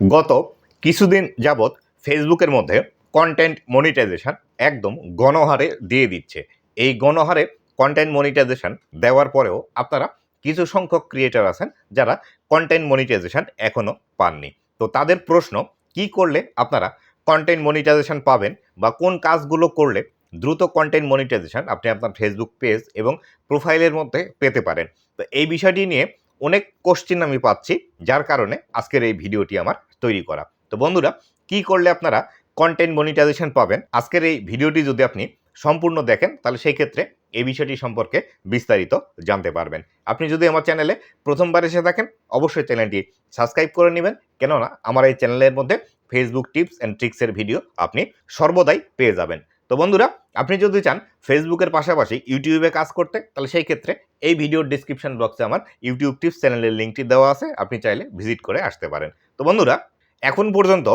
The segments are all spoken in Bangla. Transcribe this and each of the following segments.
গত কিছুদিন যাবৎ ফেসবুকের মধ্যে কন্টেন্ট মনিটাইজেশন একদম গণহারে দিয়ে দিচ্ছে। এই গণহারে কন্টেন্ট মনিটাইজেশন দেওয়ার পরেও আপনারা কিছু সংখ্যক ক্রিয়েটার আছেন যারা কন্টেন্ট মনিটাইজেশন এখনও পাননি। তো তাদের প্রশ্ন, কি করলে আপনারা কন্টেন্ট মনিটাইজেশন পাবেন বা কোন কাজগুলো করলে দ্রুত কন্টেন্ট মনিটাইজেশন আপনি আপনার ফেসবুক পেজ এবং প্রোফাইলের মধ্যে পেতে পারেন? তো এই বিষয়টি নিয়ে অনেক কোশ্চিন আমি পাচ্ছি, যার কারণে আজকের এই ভিডিওটি আমার তৈরি করা। তো বন্ধুরা, কি করলে আপনারা কন্টেন্ট মনিটাইজেশন পাবেন? আজকের এই ভিডিওটি যদি আপনি সম্পূর্ণ দেখেন, তাহলে সেই ক্ষেত্রে এই বিষয়টি সম্পর্কে বিস্তারিত জানতে পারবেন। আপনি যদি আমার চ্যানেলে প্রথমবার এসে থাকেন, অবশ্যই চ্যানেলটি সাবস্ক্রাইব করে নেবেন। কেননা, আমার এই চ্যানেলের মধ্যে ফেসবুক টিপস অ্যান্ড ট্রিক্সের ভিডিও আপনি সর্বদাই পেয়ে যাবেন। তো বন্ধুরা, আপনি যদি চান ফেসবুকের পাশাপাশি ইউটিউবে কাজ করতে, তাহলে সেই ক্ষেত্রে এই ভিডিওর ডিসক্রিপশন বক্সে আমার ইউটিউব টিপস চ্যানেলের লিঙ্কটি দেওয়া আছে, আপনি চাইলে ভিজিট করে আসতে পারেন। তো বন্ধুরা, এখন পর্যন্ত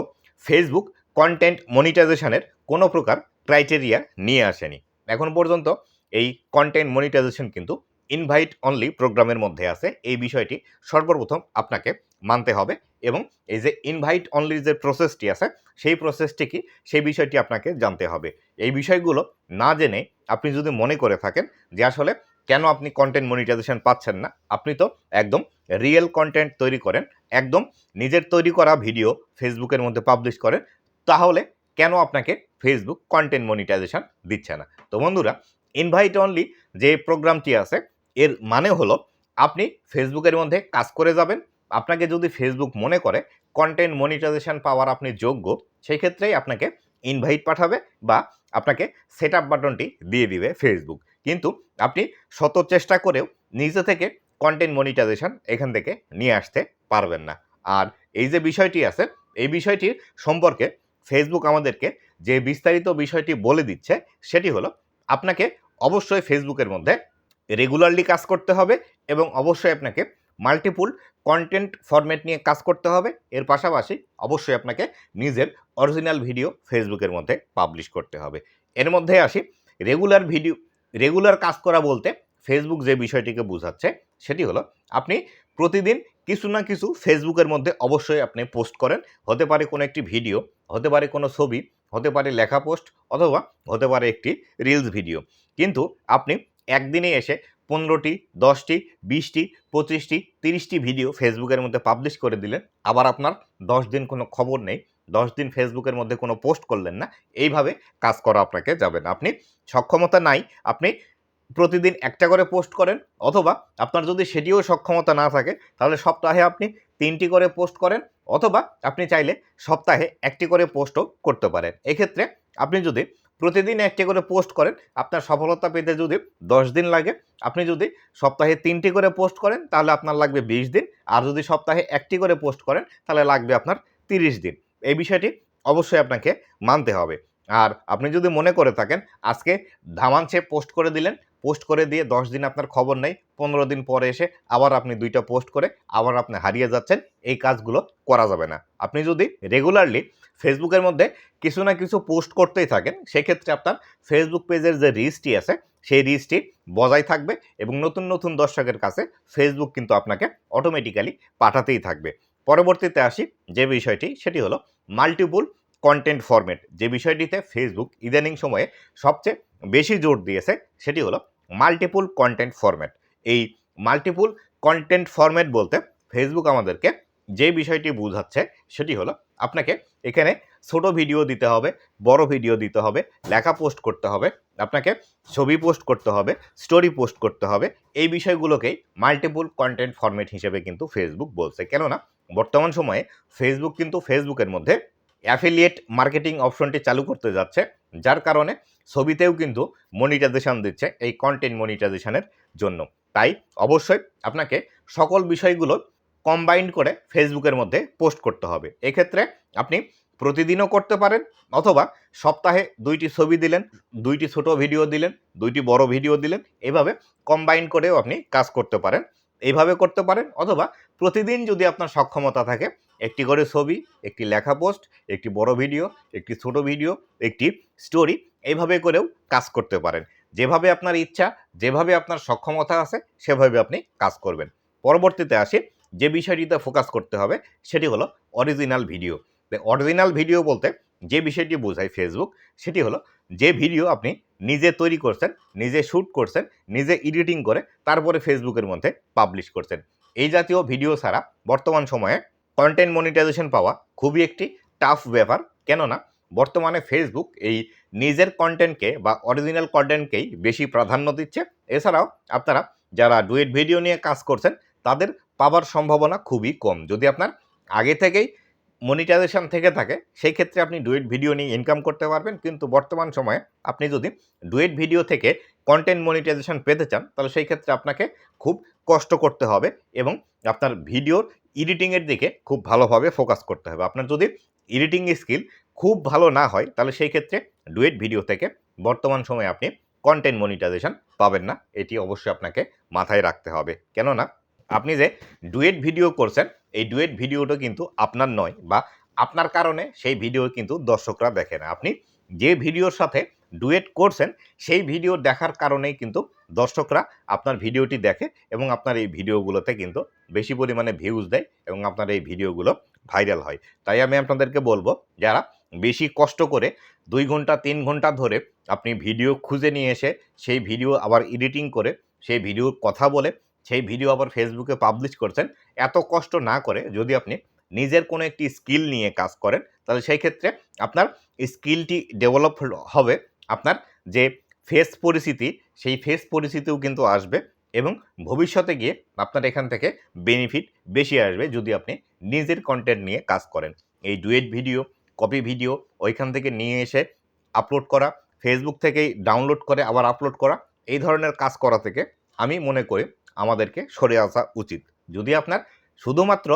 ফেসবুক কন্টেন্ট মনিটাইজেশনের কোনো প্রকার ক্রাইটেরিয়া নিয়ে আসেনি। এখন পর্যন্ত এই কন্টেন্ট মনিটাইজেশন কিন্তু ইনভাইট অনলি প্রোগ্রামের মধ্যে আছে। এই বিষয়টি সর্বপ্রথম আপনাকে মানতে হবে এবং এই যে ইনভাইট অনলি যে প্রসেসটি আছে, সেই প্রসেসটি কি? সেই বিষয়টি আপনাকে জানতে হবে। এই বিষয়গুলো না জেনে আপনি যদি মনে করে থাকেন যে আসলে কেন আপনি কন্টেন্ট মনিটাইজেশন পাচ্ছেন না, আপনি তো একদম রিয়েল কন্টেন্ট তৈরি করেন, একদম নিজের তৈরি করা ভিডিও ফেসবুকের মধ্যে পাবলিশ করেন, তাহলে কেন আপনাকে ফেসবুক কন্টেন্ট মনিটাইজেশন দিচ্ছে না? তো বন্ধুরা ইনভাইট অনলি যে প্রোগ্রামটি আছে, এর মানে হলো আপনি ফেসবুকের মধ্যে কাজ করে যাবেন আপনাকে যদি ফেসবুক মনে করে কন্টেন্ট মনিটাইজেশন পাওয়ার আপনি যোগ্য, সেই ক্ষেত্রেই আপনাকে ইনভাইট পাঠাবে বা আপনাকে সেট আপ বাটনটি দিয়ে দিবে ফেসবুক কিন্তু আপনি শত চেষ্টা করেও নিজে থেকে কন্টেন্ট মনিটাইজেশন এখান থেকে নিয়ে আসতে পারবেন না। আর এই যে বিষয়টি আছে, এই বিষয়টির সম্পর্কে ফেসবুক আমাদেরকে যে বিস্তারিত বিষয়টি বলে দিচ্ছে, সেটি হলো আপনাকে অবশ্যই ফেসবুকের মধ্যে রেগুলারলি কাজ করতে হবে এবং অবশ্যই আপনাকে মাল্টিপুল কন্টেন্ট ফরম্যাট নিয়ে কাজ করতে হবে। এর পাশাপাশি অবশ্যই আপনাকে নিজের অরিজিনাল ভিডিও ফেসবুকের মধ্যে পাবলিশ করতে হবে। এর মধ্যে আসি রেগুলার ভিডিও রেগুলার কাজ করা বলতে ফেসবুক যে বিষয়টিকে বোঝাচ্ছে, সেটি হলো আপনি প্রতিদিন কিছু না কিছু ফেসবুকের মধ্যে অবশ্যই আপনি পোস্ট করেন। হতে পারে কোনো একটি ভিডিও হতে পারে কোনো ছবি, হতে পারে লেখা পোস্ট অথবা হতে পারে একটি রিলস ভিডিও কিন্তু আপনি একদিনে এসে পনেরোটি, দশটি, বিশটি, পঁচিশটি, তিরিশটি ভিডিও ফেসবুকের মধ্যে পাবলিশ করে দিলেন। আবার আপনার দশ দিন কোনো খবর নেই, দশ দিন ফেসবুকের মধ্যে কোনো পোস্ট করলেন না, এইভাবে কাজ করা আপনাকে যাবে না। আপনি সক্ষমতা নাই, আপনি প্রতিদিন একটা করে পোস্ট করেন, অথবা আপনার যদি সেটিও সক্ষমতা না থাকে, তাহলে সপ্তাহে আপনি তিনটি করে পোস্ট করেন, অথবা আপনি চাইলে সপ্তাহে একটি করে পোস্টও করতে পারেন। এক্ষেত্রে আপনি যদি প্রতিদিন একটি করে পোস্ট করেন। আপনার সফলতা পেতে যদি দশ দিন লাগে, আপনি যদি সপ্তাহে তিনটি করে পোস্ট করেন, তাহলে আপনার লাগবে বিশ দিন। আর যদি সপ্তাহে একটি করে পোস্ট করেন, তাহলে লাগবে আপনার তিরিশ দিন। এই বিষয়টি অবশ্যই আপনাকে মানতে হবে। আর আপনি যদি মনে করে থাকেন, আজকে ধামানছে পোস্ট করে দিলেন পোস্ট করে দিয়ে দশ দিন আপনার খবর নেই, পনেরো দিন পরে এসে আবার আপনি দুইটা পোস্ট করে আবার আপনি হারিয়ে যাচ্ছেন, এই কাজগুলো করা যাবে না। আপনি যদি রেগুলারলি ফেসবুকের মধ্যে কিছু না কিছু পোস্ট করতেই থাকেন, সেক্ষেত্রে আপনার ফেসবুক পেজের যে রিচটি আছে, সেই রিচটি বজায় থাকবে এবং নতুন নতুন দর্শকের কাছে ফেসবুক কিন্তু আপনাকে অটোমেটিক্যালি পাঠাতেই থাকবে। পরবর্তীতে আসি যে বিষয়টি, সেটি হলো মাল্টিপুল কন্টেন্ট ফরম্যাট যে বিষয়টিতে ফেসবুক ইদানিং সময়ে সবচেয়ে বেশি জোর দিয়েছে, সেটি হলো মাল্টিপুল কন্টেন্ট ফরম্যাট এই মাল্টিপুল কন্টেন্ট ফরম্যাট বলতে ফেসবুক আমাদেরকে যে বিষয়টি বোঝাচ্ছে সেটি হলো আপনাকে এখানে ছোট ভিডিও দিতে হবে, বড় ভিডিও দিতে হবে, লেখা পোস্ট করতে হবে, আপনাকে ছবি পোস্ট করতে হবে স্টোরি পোস্ট করতে হবে, এই বিষয়গুলোকেই মাল্টিপুল কন্টেন্ট ফরম্যাট হিসেবে কিন্তু ফেসবুক বলছে। কেননা বর্তমান সময়ে ফেসবুক কিন্তু ফেসবুকের মধ্যে অ্যাফিলিয়েট মার্কেটিং অপশনটি চালু করতে যাচ্ছে, যার কারণে ছবিতেও কিন্তু মনিটাইজেশন দিচ্ছে এই কন্টেন্ট মনিটাইজেশনের জন্য। তাই অবশ্যই আপনাকে সকল বিষয়গুলো কম্বাইন্ড করে ফেসবুকের মধ্যে পোস্ট করতে হবে। এক্ষেত্রে আপনি প্রতিদিনও করতে পারেন অথবা সপ্তাহে দুইটি ছবি দিলেন, দুইটি ছোট ভিডিও দিলেন, দুইটি বড় ভিডিও দিলেন, এভাবে কম্বাইন করেও আপনি কাজ করতে পারেন। এইভাবে করতে পারেন অথবা প্রতিদিন যদি আপনার সক্ষমতা থাকে, একটি করে ছবি, একটি লেখা পোস্ট একটি বড় ভিডিও একটি ছোট ভিডিও একটি স্টোরি এইভাবে করেও কাজ করতে পারেন। যেভাবে আপনার ইচ্ছা, যেভাবে আপনার সক্ষমতা আছে, সেভাবে আপনি কাজ করবেন। পরবর্তীতে আসি, যে বিষয়টিতে ফোকাস করতে হবে, সেটি হলো অরিজিনাল ভিডিও অরিজিনাল ভিডিও বলতে যে বিষয়টি বোঝায় ফেসবুক সেটি হলো যে ভিডিও আপনি নিজে তৈরি করছেন, নিজে শ্যুট করছেন, নিজে এডিটিং করে, তারপরে ফেসবুকের মধ্যে পাবলিশ করছেন। এই জাতীয় ভিডিও ছাড়া বর্তমান সময়ে কন্টেন্ট মনিটাইজেশন পাওয়া খুবই একটি টাফ ব্যাপার। কেননা বর্তমানে ফেসবুক এই নিজের কন্টেন্টকে বা অরিজিনাল কন্টেন্টকেই বেশি প্রাধান্য দিচ্ছে। এছাড়াও আপনারা যারা ডুয়েট ভিডিও নিয়ে কাজ করছেন, তাদের পাওয়ার সম্ভাবনা খুবই কম। যদি আপনার আগে থেকেই মনিটাইজেশন থেকে থাকে সেই ক্ষেত্রে আপনি ডুয়েট ভিডিও নিয়ে ইনকাম করতে পারবেন। কিন্তু বর্তমান সময়ে আপনি যদি ডুয়েট ভিডিও থেকে কন্টেন্ট মনিটাইজেশন পেতে চান, তাহলে সেই ক্ষেত্রে আপনাকে খুব কষ্ট করতে হবে এবং আপনার ভিডিওর এডিটিংয়ের দিকে খুব ভালোভাবে ফোকাস করতে হবে। আপনার যদি এডিটিং স্কিল খুব ভালো না হয়, তাহলে সেই ক্ষেত্রে ডুয়েট ভিডিও থেকে বর্তমান সময়ে আপনি কন্টেন্ট মনিটাইজেশন পাবেন না। এটি অবশ্যই আপনাকে মাথায় রাখতে হবে। কেননা, আপনি যে ডুয়েট ভিডিও করছেন, এই ডুয়েট ভিডিওটা কিন্তু আপনার নয় বা আপনার কারণে সেই ভিডিও কিন্তু দর্শকরা দেখে না। আপনি যে ভিডিওর সাথে ডুয়েট করছেন, সেই ভিডিও দেখার কারণেই কিন্তু দর্শকরা আপনার ভিডিওটি দেখে এবং আপনার এই ভিডিওগুলোতে কিন্তু বেশি পরিমাণে ভিউজ দেয় এবং আপনার এই ভিডিওগুলো ভাইরাল হয়। তাই আমি আপনাদেরকে বলব, যারা বেশি কষ্ট করে দুই ঘণ্টা, তিন ঘণ্টা ধরে আপনি ভিডিও খুঁজে নিয়ে এসে সেই ভিডিও আবার এডিটিং করে সেই ভিডিওর কথা বলে সেই ভিডিও আবার ফেসবুকে পাবলিশ করছেন, এত কষ্ট না করে যদি আপনি নিজের কোনো একটি স্কিল নিয়ে কাজ করেন, তাহলে সেই ক্ষেত্রে আপনার স্কিলটি ডেভেলপ হবে, আপনার যে ফেস পরিস্থিতি, সেই ফেস পরিস্থিতিও কিন্তু আসবে এবং ভবিষ্যতে গিয়ে আপনার এখান থেকে বেনিফিট বেশি আসবে যদি আপনি নিজের কন্টেন্ট নিয়ে কাজ করেন। এই ডুয়েট ভিডিও কপি ভিডিও ওইখান থেকে নিয়ে এসে আপলোড করা ফেসবুক থেকেই ডাউনলোড করে, আবার আপলোড করা, এই ধরনের কাজ করা থেকে আমি মনে করি আমাদেরকে সরে আসা উচিত। যদি আপনার শুধুমাত্র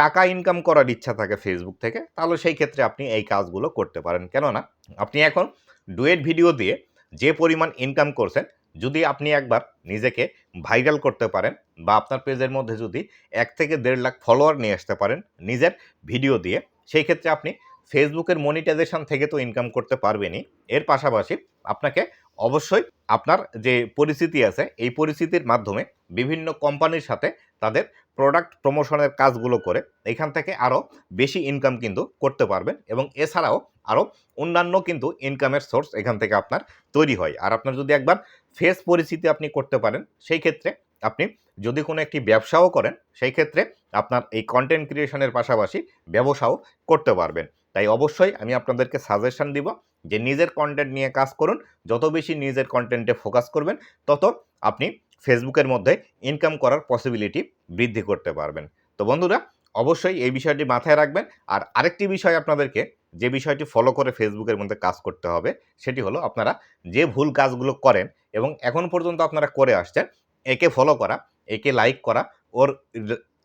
টাকা ইনকাম করার ইচ্ছা থাকে ফেসবুক থেকে, তাহলে সেই ক্ষেত্রে আপনি এই কাজগুলো করতে পারেন। কেননা, আপনি এখন ডুয়েট ভিডিও দিয়ে যে পরিমাণ ইনকাম করছেন, যদি আপনি একবার নিজেকে ভাইরাল করতে পারেন বা আপনার পেজের মধ্যে যদি এক থেকে দেড় লাখ ফলোয়ার নিয়ে আসতে পারেন নিজের ভিডিও দিয়ে, সেই ক্ষেত্রে আপনি ফেসবুকের মনিটাইজেশন থেকে তো ইনকাম করতে পারবেনই। এর পাশাপাশি আপনাকে অবশ্যই আপনার যে পরিস্থিতি আছে, এই পরিস্থিতির মাধ্যমে বিভিন্ন কোম্পানির সাথে তাদের প্রোডাক্ট প্রমোশনের কাজগুলো করে এখান থেকে আরও বেশি ইনকাম কিন্তু করতে পারবেন এবং এছাড়াও আরও অন্যান্য কিন্তু ইনকামের সোর্স এখান থেকে আপনার তৈরি হয়। আর আপনার যদি একবার ফেস পরিস্থিতি আপনি করতে পারেন, সেই ক্ষেত্রে আপনি যদি কোনো একটি ব্যবসাও করেন, সেই ক্ষেত্রে আপনার এই কন্টেন্ট ক্রিয়েশনের পাশাপাশি ব্যবসাও করতে পারবেন। তাই অবশ্যই আমি আপনাদেরকে সাজেশন দিব যে নিজের কন্টেন্ট নিয়ে কাজ করুন। যত বেশি নিজের কন্টেন্টে ফোকাস করবেন, তত আপনি ফেসবুকের মধ্যে ইনকাম করার পসিবিলিটি বৃদ্ধি করতে পারবেন। তো বন্ধুরা, অবশ্যই এই বিষয়টি মাথায় রাখবেন। আর আরেকটি বিষয় আপনাদেরকে, যে বিষয়টি ফলো করে ফেসবুকের মধ্যে কাজ করতে হবে, সেটি হলো আপনারা যে ভুল কাজগুলো করেন এবং এখন পর্যন্ত আপনারা করে আসছেন, একে ফলো করা, একে লাইক করা, ওর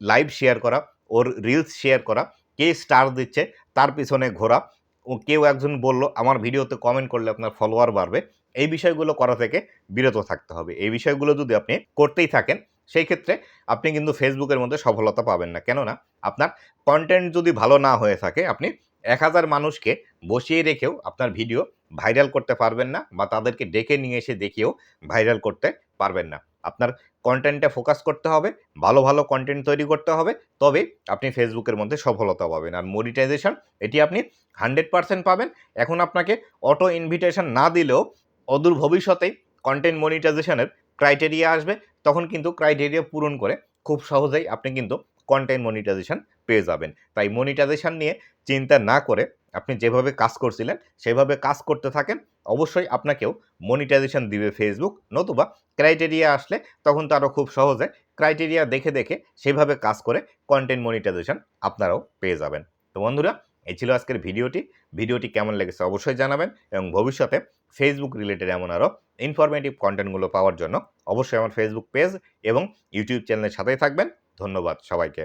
লাইভ শেয়ার করা, ওর রিলস শেয়ার করা, কে স্টার দিচ্ছে তার পিছনে ঘোরা। ও কেউ একজন বলল, আমার ভিডিওতে কমেন্ট করলে আপনার ফলোয়ার বাড়বে। এই বিষয়গুলো করা থেকে বিরত থাকতে হবে। এই বিষয়গুলো যদি আপনি করতেই থাকেন, সেই ক্ষেত্রে আপনি কিন্তু ফেসবুকের মধ্যে সফলতা পাবেন না। কেননা, আপনার কন্টেন্ট যদি ভালো না হয়ে থাকে, আপনি এক হাজার মানুষকে বসিয়ে রেখেও আপনার ভিডিও ভাইরাল করতে পারবেন না বা তাদেরকে ডেকে নিয়ে এসে দেখিয়েও ভাইরাল করতে পারবেন না। আপনার কন্টেন্টে ফোকাস করতে হবে, ভালো ভালো কন্টেন্ট তৈরি করতে হবে, তবে আপনি ফেসবুকের মধ্যে সফলতা পাবেন। আর মনিটাইজেশন এটি আপনি হান্ড্রেড পারসেন্ট পাবেন। এখন আপনাকে অটো ইনভিটেশন না দিলেও অদূর ভবিষ্যতেই কন্টেন্ট মনিটাইজেশনের ক্রাইটেরিয়া আসবে। তখন কিন্তু ক্রাইটেরিয়া পূরণ করে খুব সহজেই আপনি কিন্তু কন্টেন্ট মনিটাইজেশন পেয়ে যাবেন। তাই মনিটাইজেশন নিয়ে চিন্তা না করে আপনি যেভাবে কাজ করছিলেন, সেভাবে কাজ করতে থাকেন, অবশ্যই আপনাকেও মনিটাইজেশন দিবে ফেসবুক নতুবা ক্রাইটেরিয়া আসলে তখন তো আরও খুব সহজে ক্রাইটেরিয়া দেখে দেখে সেভাবে কাজ করে কন্টেন্ট মনিটাইজেশন আপনারাও পেয়ে যাবেন। তো বন্ধুরা, এই ছিল আজকের ভিডিওটি। ভিডিওটি কেমন লেগেছে অবশ্যই জানাবেন এবং ভবিষ্যতে ফেসবুক রিলেটেড এমন আরও ইনফরমেটিভ কন্টেন্টগুলো পাওয়ার জন্য অবশ্যই আমার ফেসবুক পেজ এবং ইউটিউব চ্যানেলের সাথেই থাকবেন। ধন্যবাদ সবাইকে।